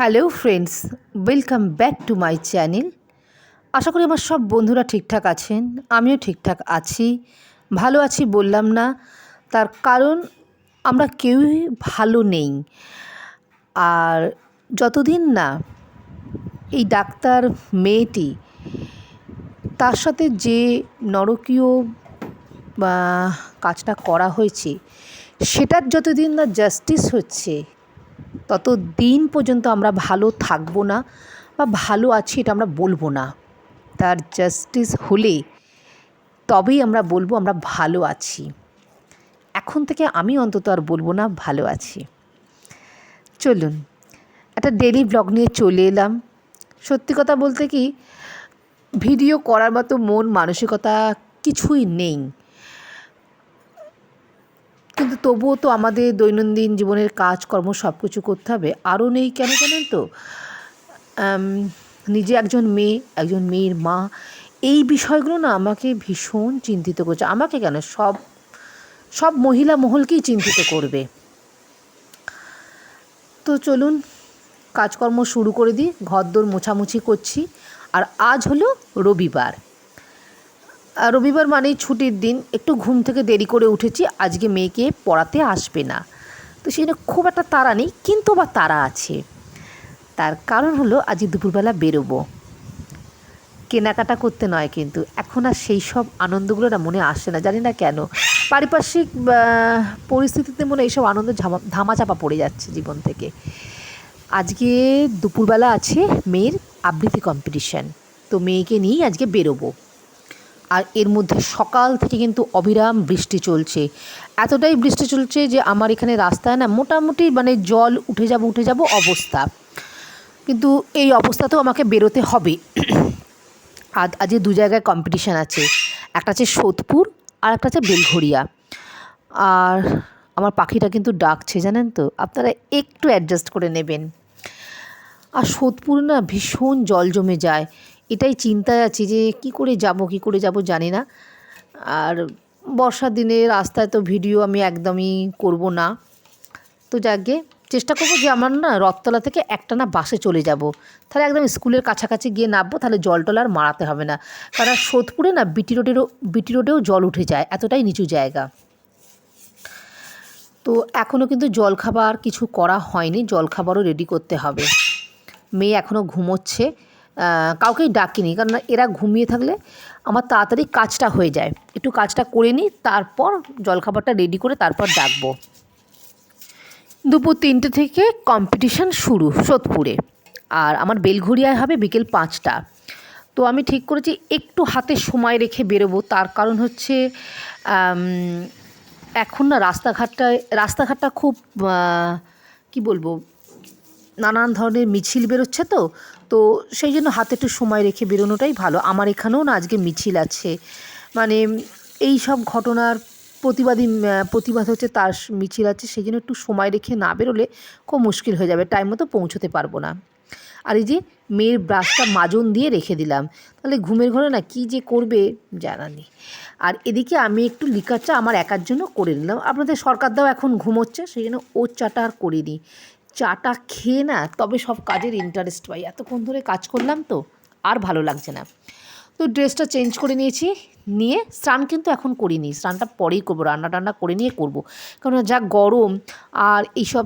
Hello friends welcome back to my channel আশা করি আমার সব বন্ধুরা ঠিকঠাক আছেন, আমিও ঠিকঠাক আছি। ভালো আছি বললাম না, তার কারণ আমরা কেউই ভালো নেই। আর যতদিন না এই ডাক্তার মেয়েটি তার সাথে যে নরকীয় কাজটা করা হয়েছে, সেটার যতদিন না জাস্টিস হচ্ছে তত দিন পর্যন্ত আমরা ভালো থাকব না বা ভালো আছি এটা আমরা বলব না। তার জাস্টিস হলে তবেই আমরা বলব আমরা ভালো আছি। এখন থেকে আমি অন্তত আর বলব না, ভালো আছি। চলুন, একটা ডেলি ব্লগ নিয়ে চলে এলাম। সত্যি কথা বলতে কি ভিডিও করার মতো মন, মানসিকতা কিছুই নেই। কিন্তু তবুও তো আমাদের দৈনন্দিন জীবনের কাজকর্ম সব কিছু করতে হবে। আরও নেই কেন জানেন তো? নিজে একজন মেয়ে, একজন মেয়ের মা, এই বিষয়গুলো না আমাকে ভীষণ চিন্তিত করছে। আমাকে কেন? সব সব মহিলা মহলকেই চিন্তিত করবে। তো চলুন, কাজকর্ম শুরু করে দিই। ঘরদোর মোছামুছি করছি। আর আজ হলো রবিবার। রবিবার মানেই ছুটির দিন। একটু ঘুম থেকে দেরি করে উঠেছি, আজকে মেয়েকে পড়াতে আসবে না। তো সেই খুব একটা তারা নেই, কিন্তু বা তারা আছে। তার কারণ হলো আজ দুপুরবেলা বেরোবো। কেনাকাটা করতে নয় কিন্তু, এখন আর সেই সব আনন্দগুলো না মনে আসে না, জানি না কেন। পারিপার্শ্বিক পরিস্থিতিতে মনে এইসব আনন্দ ধামাচাপা পড়ে যাচ্ছে জীবন থেকে। আজকে দুপুরবেলা আছে মেয়ের আবৃত্তি কম্পিটিশান তো মেয়েকে নিয়েই আজকে বেরোবো। আর এর মধ্যে সকাল থেকে কিন্তু অবিরাম বৃষ্টি চলছে। এতটাই বৃষ্টি চলছে যে আমার এখানে রাস্তায় না মোটামুটি মানে জল উঠে যাব উঠে যাব অবস্থা। কিন্তু এই অবস্থাতেও আমাকে বেরোতে হবে। আজ আজকে দু জায়গায় কম্পিটিশান আছে। একটা আছে সোদপুর আর একটা আছে বেলঘড়িয়া। আর আমার পাখিটা কিন্তু ডাকছে, জানেন তো? আপনারা একটু অ্যাডজাস্ট করে নেবেন। আর সোদপুর না ভীষণ জল জমে যায়। এটাই চিন্তায় আছি যে কি করে যাব, কি করে যাব জানি না। আর বর্ষার দিনে রাস্তায় তো ভিডিও আমি একদমই করব না। তো যাকে চেষ্টা করব যে আমার না রথতলা থেকে একটা না বাসে চলে যাব। তাহলে একদম স্কুলের কাছাকাছি গিয়ে নামবো, তাহলে জল টল আর মারাতে হবে না। কারণ সোদপুরে না বিটি রোডেরও, বিটি রোডেও জল উঠে যায়, এতটাই নিচু জায়গা। তো এখনও কিন্তু জলখাবার কিছু করা হয়নি জলখাবারও রেডি করতে হবে। মেয়ে এখনও ঘুমোচ্ছে কাউকেই ডাকিনি। কারণ এরা ঘুমিয়ে থাকলে আমার তাড়াতাড়ি কাজটা হয়ে যায়। একটু কাজটা করে নিই, তারপর জলখাবারটা রেডি করে তারপর ডাকবো। দুপুর তিনটে থেকে কম্পিটিশান শুরু সোদপুরে। আর আমার বেলঘড়িয়ায় হবে বিকেল পাঁচটা। তো আমি ঠিক করেছি একটু হাতে সময় রেখে বেরোবো। তার কারণ হচ্ছে এখন না রাস্তাঘাটটা রাস্তাঘাটটা খুব কি বলব নানান ধরনের মিছিল বেরোচ্ছে তো তো সেই জন্য হাতে একটু সময় রেখে বেরোনোটাই ভালো। আমার এখানেও না আজকে মিছিল আছে। মানে এই সব ঘটনার প্রতিবাদী প্রতিবাদ হচ্ছে তার মিছিল আছে, সেই জন্য একটু সময় রেখে না বেরোলে খুব মুশকিল হয়ে যাবে। টাইম মতো পৌঁছতে পারব না। আর এই যে মেয়ের ব্রাশটা মাজন দিয়ে রেখে দিলাম, তাহলে ঘুমের ঘরে না কী যে করবে জানা নেই। আর এদিকে আমি একটু লিকার চা আমার একার জন্য করে নিলাম। আপনাদের সরকার দাও, এখন ঘুমোচ্ছে, সেই জন্য ওর চাটা আর করে করিনি। চাটা খেয়ে না তবে সব কাজের ইন্টারেস্ট পাই এতক্ষণ ধরে কাজ করলাম তো, আর ভালো লাগছে না। তো ড্রেসটা চেঞ্জ করে নিয়েছি, নিয়ে স্নান কিন্তু এখন করিনি। স্নানটা পরেই করব, রান্না টান্না করে নিয়ে করব। কারণ যা গরম আর এইসব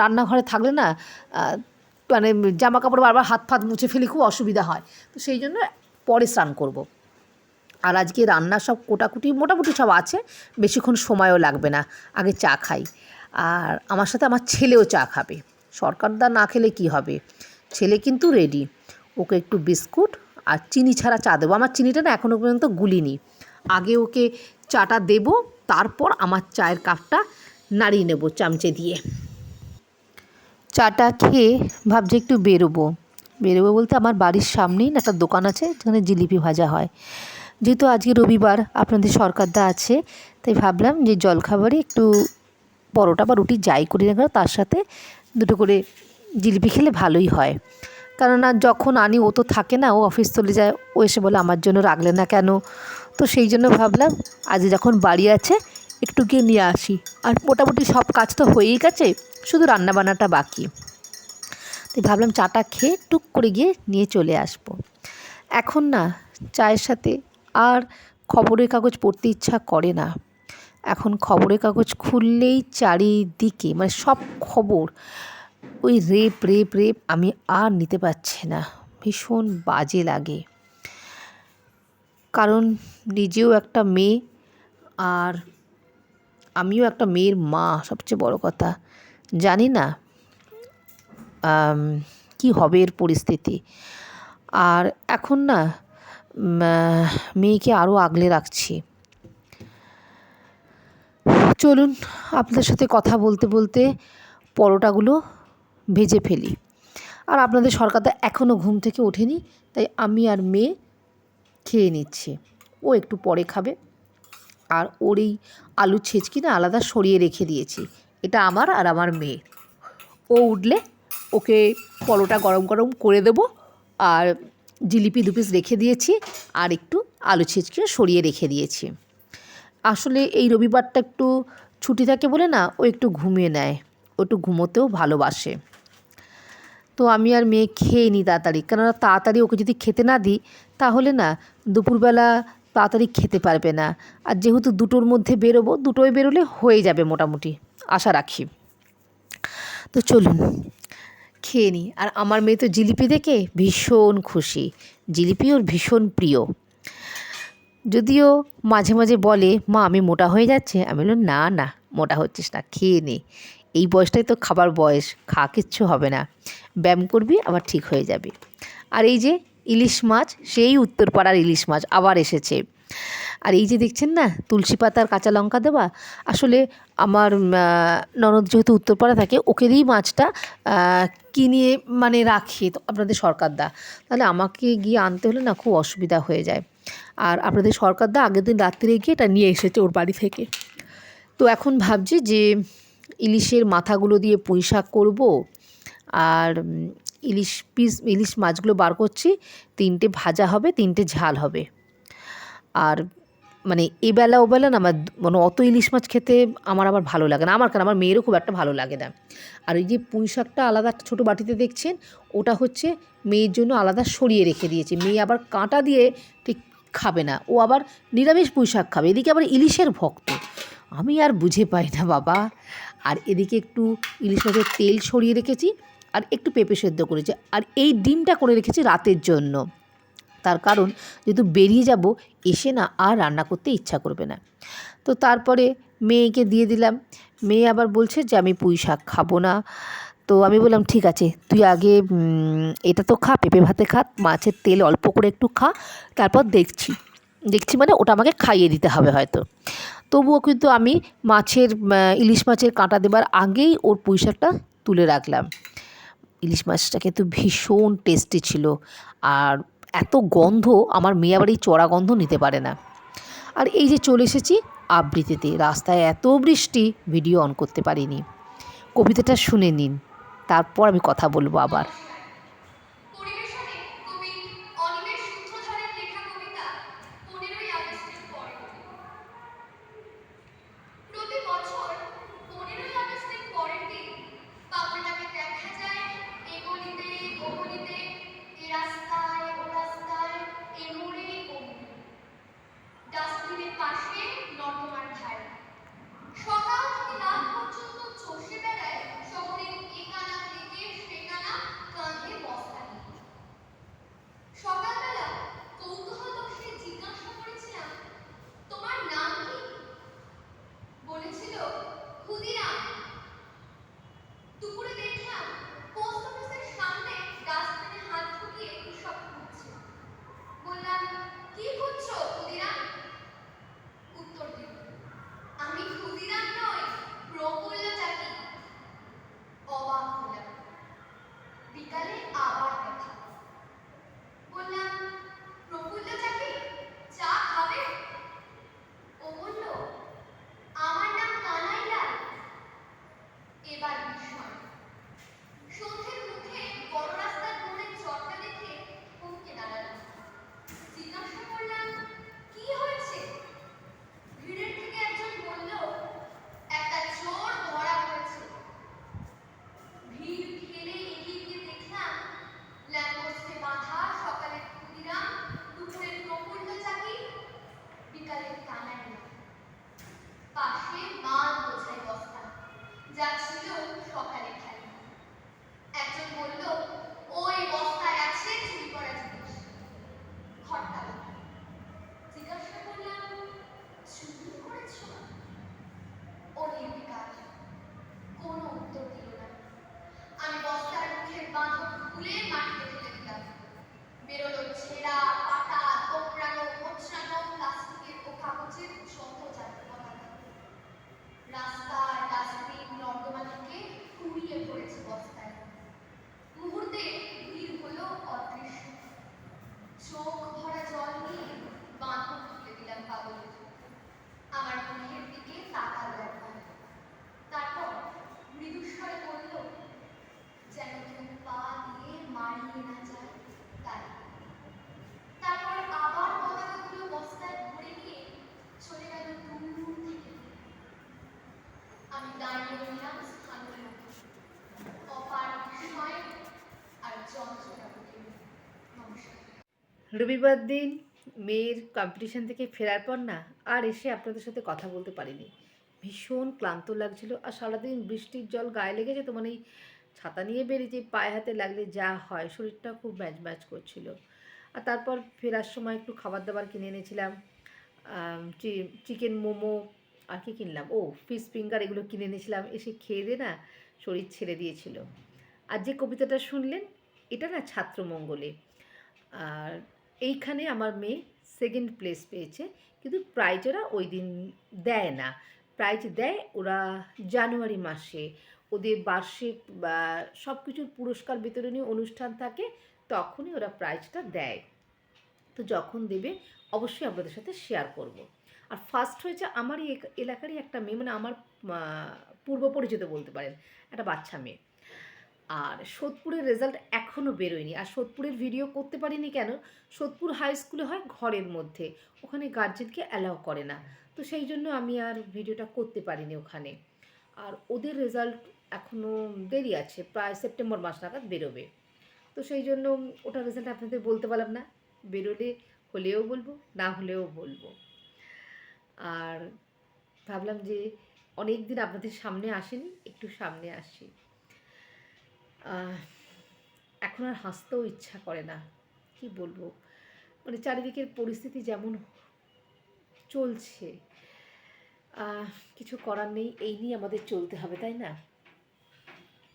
রান্নাঘরে থাকলে না মানে জামা কাপড় বারবার হাত ফাত মুছে ফেলে খুব অসুবিধা হয়। তো সেই জন্য পরে স্নান করব। আর আজকে রান্না সব কোটাকুটি, মোটামুটি সব আছে, বেশিক্ষণ সময়ও লাগবে না। আগে চা খাই। আর আমার সাথে আমার ছেলেও চা খাবে। সরকারদা না খেলে কি হবে? ছেলে কিন্তু রেডি ওকে একটু বিস্কুট আর চিনি ছাড়া চা দেবো। আমার চিনিটা না এখনও পর্যন্ত গুলিনি। আগে ওকে চাটা দেবো, তারপর আমার চায়ের কাপটা নাড়িয়ে নেব চামচে দিয়ে। চাটা খেয়ে ভাবছি একটু বেরোবো। বেরোবো বলতে আমার বাড়ির সামনেই একটা দোকান আছে, যেখানে জিলিপি ভাজা হয়। যেহেতু আজকে রবিবার, আপনাদের সরকারদা আছে, তাই ভাবলাম যে জলখাবারে একটু পরোটা বা রুটি যাই করি না কেন, তার সাথে দুটো করে জিলিপি খেলে ভালোই হয়। কেননা যখন আনি, ও তো থাকে না, ও অফিস চলে যায়, ও এসে বলে, আমার জন্য রাখলে না কেন? তো সেই জন্য ভাবলাম, আজ যখন বাড়ি আছে, একটু গিয়ে নিয়ে আসি। আর মোটামুটি সব কাজ তো হয়েই গেছে, শুধু রান্নাবান্নাটা বাকি। তাই ভাবলাম চাটা খেয়ে টুক করে গিয়ে নিয়ে চলে আসব। এখন না, চায়ের সাথে আর খবরের কাগজ পড়তে ইচ্ছা করে না। এখন খবরের কাগজ খুললেই চারিদিকে মানে সব খবর, ওই রেপ রেপ রেপ আমি আর নিতে পারছি না। ভীষণ বাজে লাগে। কারণ নিজেও একটা মেয়ে আর আমিও একটা মেয়ের মা, সবচেয়ে বড় কথা। জানি না কি হবে এর পরিস্থিতি। আর এখন না মেয়েকে আরও আগলে রাখছি। চলুন আপনাদের সাথে কথা বলতে বলতে পরোটাগুলো ভেজে ফেলি। আর আপনাদের সরকারটা এখনও ঘুম থেকে ওঠেনি, তাই আমি আর মেয়ে খেয়ে নিচ্ছি। ও একটু পরে খাবে। আর ওর এই আলু ছেচকি না আলাদা সরিয়ে রেখে দিয়েছি। এটা আমার আর আমার মেয়ে। ও উঠলে ওকে পরোটা গরম গরম করে দেবো আর জিলিপি দু পিস রেখে দিয়েছি আর একটু আলু ছেচকিও সরিয়ে রেখে দিয়েছি। আসলে এই রবিবারটা একটু ছুটি থাকে বলে না, ও একটু ঘুমিয়ে নেয়। ও একটু ঘুমোতেও ভালোবাসে। তো আমি আর মেয়ে খেয়ে নিই তাড়াতাড়ি। কেননা তাড়াতাড়ি ওকে যদি খেতে না দিই, তাহলে না দুপুরবেলা তাড়াতাড়ি খেতে পারবে না। আর যেহেতু দুটোর মধ্যে বেরোবো, দুটোই বেরোলে হয়ে যাবে মোটামুটি। আশা রাখি। তো চলুন, খেয়ে নিই আর আমার মেয়ে তো জিলিপি দেখে ভীষণ খুশি। জিলিপি ওর ভীষণ প্রিয়। যদিও মাঝে মাঝে বলে, মা, আমি মোটা হয়ে যাচ্ছে। আমি বললাম, না না, মোটা হচ্ছিস না, খেয়ে নে। এই বয়সটাই তো খাবার বয়স, খা, কিচ্ছু হবে না। ব্যায়াম করবি, আবার ঠিক হয়ে যাবে। আর এই যে ইলিশ মাছ, সেই উত্তরপাড়ার ইলিশ মাছ আবার এসেছে। আর এই যে দেখছেন না, তুলসী পাতার কাঁচা লঙ্কা দেওয়া, আসলে আমার ননদ যেহেতু উত্তরপাড়া থাকে ওকে দিয়েই মাছটা কিনে মানে রাখি আপনাদের সরকারদা তাহলে আমাকে গিয়ে আনতে হলে না খুব অসুবিধা হয়ে যায়। আর আপনাদের সরকারদা আগের দিন রাত্রে গিয়ে এটা নিয়ে এসেছে ওর বাড়ি থেকে। তো এখন ভাবছি যে ইলিশের মাথাগুলো দিয়ে পুঁই শাক করব, আর ইলিশ পিস, ইলিশ মাছগুলো বার করছি, তিনটে ভাজা হবে, তিনটে ঝাল হবে। আর মানে এবেলা ওবেলা না আমার মানে অত ইলিশ মাছ খেতে আমার আবার ভালো লাগে না। আমার কেন আমার মেয়েরও খুব একটা ভালো লাগে না। আর এই যে পুঁই শাকটা আলাদা একটা ছোটো বাটিতে দেখছেন, ওটা হচ্ছে মেয়ের জন্য আলাদা সরিয়ে রেখে দিয়েছি। মেয়ে আবার কাঁটা দিয়ে ঠিক খাবে না। ও আবার নিরামিষ পুঁই শাক খাবে। এদিকে আবার ইলিশের ভক্ত। আমি আর বুঝে পাই না বাবা। আর এদিকে একটু ইলিশ মাছের তেল সরিয়ে রেখেছি, আর একটু পেঁপে সেদ্ধ করেছি। আর এই ডিমটা করে রেখেছি রাতের জন্য। তার কারণ, যেহেতু বেরিয়ে যাব, এসে না আর রান্না করতে ইচ্ছা করবে না। তো তারপরে মেয়েকে দিয়ে দিলাম। মেয়ে আবার বলছে যে, আমি পুঁই শাক খাব না। তো আমি বললাম, ঠিক আছে, তুই আগে এটা তো খা, পেঁপে ভাতে খা, মাছের তেল অল্প করে একটু খা, তারপর দেখছি। দেখছি মানে ওটা আমাকে খাইয়ে দিতে হবে হয়তো। তবুও কিন্তু আমি মাছের ইলিশ মাছের কাঁটা দেবার আগেই ওর পুঁই শাকটা তুলে রাখলাম। ইলিশ মাছটা কিন্তু ভীষণ টেস্টি ছিল। আর এত গন্ধ আমার মেয়ে আবার এই চড়া গন্ধ নিতে পারে না। আর এই যে চলে এসেছি আবৃত্তিতে, রাস্তায় এত বৃষ্টি ভিডিও অন করতে পারিনি। কবিতাটা শুনে নিন, তারপর আমি কথা বলব আবার। রবিবার দিন মেয়ের কম্পিটিশন থেকে ফেরার পর না আর এসে আপনাদের সাথে কথা বলতে পারিনি। ভীষণ ক্লান্ত লাগছিল আর সারাদিন বৃষ্টির জল গায়ে লেগেছে তো মানে ছাতা নিয়ে বেরিয়েছি, পায়ে হাতে লাগলে যা হয়, শরীরটা খুব ম্যাচ ম্যাচ করছিল। আর তারপর ফেরার সময় একটু খাবার দাবার কিনে এনেছিলাম চিকেন মোমো আর কি কিনলাম? ও ফিশ ফিঙ্গার এগুলো কিনে এনেছিলাম, এসে খেয়ে দিয়ে না শরীর ছেড়ে দিয়েছিল। আর যে কবিতাটা শুনলেন, এটা না ছাত্রমঙ্গলে। আর এইখানে আমার মেয়ে সেকেন্ড প্লেস পেয়েছে, কিন্তু প্রাইজ ওরা ওই দিন দেয় না। প্রাইজ দেয় ওরা জানুয়ারি মাসে। ওদের বার্ষিক বা সব কিছুর পুরস্কার বিতরণী অনুষ্ঠান থাকে, তখনই ওরা প্রাইজটা দেয়। তো যখন দেবে, অবশ্যই আপনাদের সাথে শেয়ার করব। আর ফার্স্ট হয়েছে আমারই এলাকারই একটা মেয়ে মানে আমার পূর্ব পরিচিত বলতে পারেন, একটা বাচ্চা মেয়ে। আর সোদপুরের রেজাল্ট এখনও বেরোয়নি। আর সোদপুরের ভিডিও করতে পারিনি কেন? সোদপুর হাই স্কুলে হয় ঘরের মধ্যে। ওখানে গার্জেনকে অ্যালাউ করে না। তো সেই জন্য আমি আর ভিডিওটা করতে পারিনি ওখানে। আর ওদের রেজাল্ট এখনও দেরি আছে। প্রায় সেপ্টেম্বর মাস নাগাদ বেরোবে। তো সেই জন্য ওটার রেজাল্ট আপনাদের বলতে পারলাম না। বেরোলে হলেও বলব, না হলেও বলব। আর ভাবলাম যে অনেক দিন আপনাদের সামনে আসেনি, একটু সামনে আসি। এখন আর হাসতেও ইচ্ছা করে না। কি বলব? মানে চারিদিকের পরিস্থিতি যেমন চলছে কিছু করার নেই, এই নিয়ে আমাদের চলতে হবে, তাই না?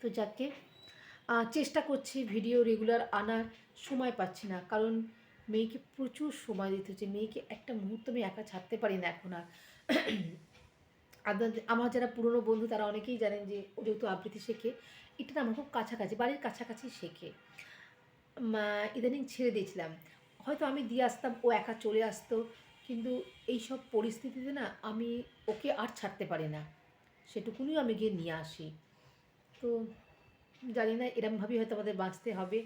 তো যাকে চেষ্টা করছি ভিডিও রেগুলার আনার, সময় পাচ্ছি না। কারণ মেয়েকে প্রচুর সময় দিতে হচ্ছে, মেয়েকে একটা মুহূর্ত আমি একা ছাড়তে পারি না এখন আর। আপনাদের আমার যারা পুরনো বন্ধু, তারা অনেকেই জানেন যে ও যেহেতু আবৃত্তি শেখে, এটা আমার খুব কাছাকাছি, বাড়ির কাছাকাছি শেখে। ইদানিং ছেড়ে দিয়েছিলাম। হয়তো আমি দিয়ে আসতাম, ও একা চলে আসতো, কিন্তু এই সব পরিস্থিতিতে না আমি ওকে আর ছাড়তে পারি না। সেটুকুনি আমি গিয়ে নিয়ে আসি। তো জানি না, এরমভাবেই হয়তো আমাদের বাঁচতে হবে।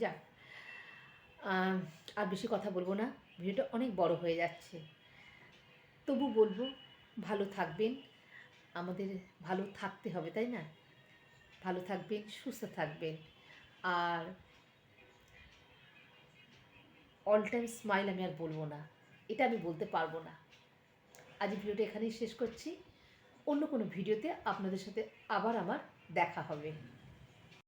যাক আর বেশি কথা বলব না। ভিডিওটা অনেক বড় হয়ে যাচ্ছে। তবু বলব, ভালো থাকবেন। আমাদের ভালো থাকতে হবে, তাই না? ভালো থাকবেন, সুস্থ থাকবেন। আর অল টাইম স্মাইল আমি আর বলব না। এটা আমি বলতে পারব না। আজ ভিডিওটা এখানেই শেষ করছি। অন্য কোনো ভিডিওতে আপনাদের সাথে আবার আমার দেখা হবে।